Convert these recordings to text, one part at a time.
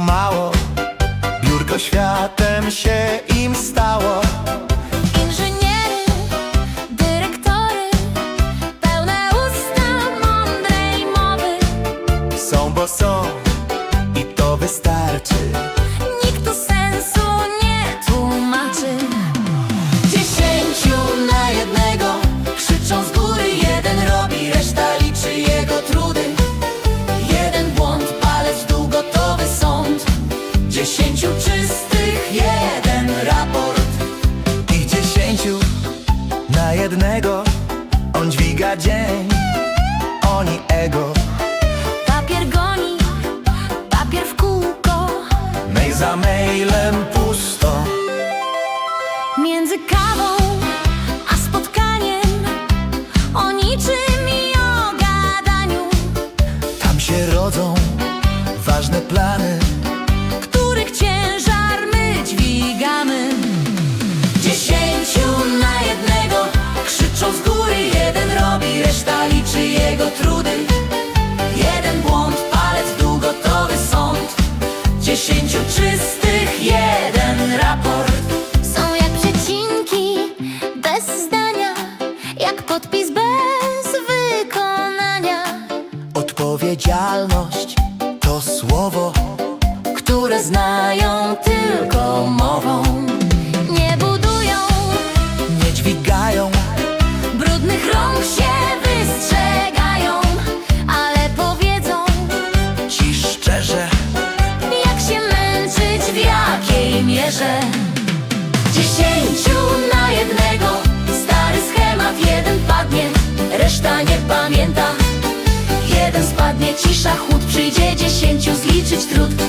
mało. Biurko światem się im stało. Inżyniery, dyrektory Pełne usta mądrej mowy. Są bo są i to wystarczy. Jednego. On dźwiga dzień Oni ego. Papier goni, papier w kółko. Mail za mailem pusto. Między kawą jego trudy. Jeden błąd, palec w dół, gotowy sąd. Dziesięciu czystych, jeden raport. Są jak przecinki, bez zdania, jak podpis bez wykonania. Odpowiedzialność to słowo które znają tylko mową. Dziesięciu na jednego, stary schemat, jeden padnie, reszta nie pamięta. Jeden spadnie, cisza, chłód, przyjdzie dziesięciu zliczyć trud.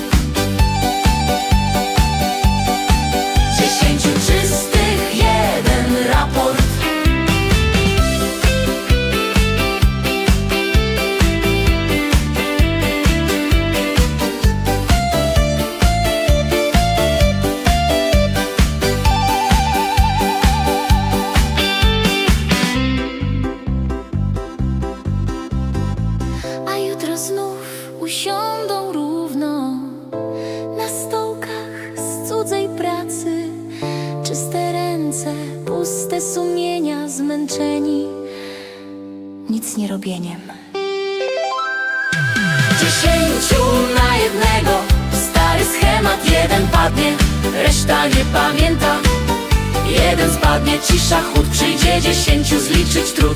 Usiądą równo na stołkach z cudzej pracy. Czyste ręce, puste sumienia, zmęczeni nic nie robieniem. Dziesięciu na jednego, stary schemat, jeden padnie, reszta nie pamięta. Jeden spadnie, cisza, chłód, przyjdzie dziesięciu zliczyć trud.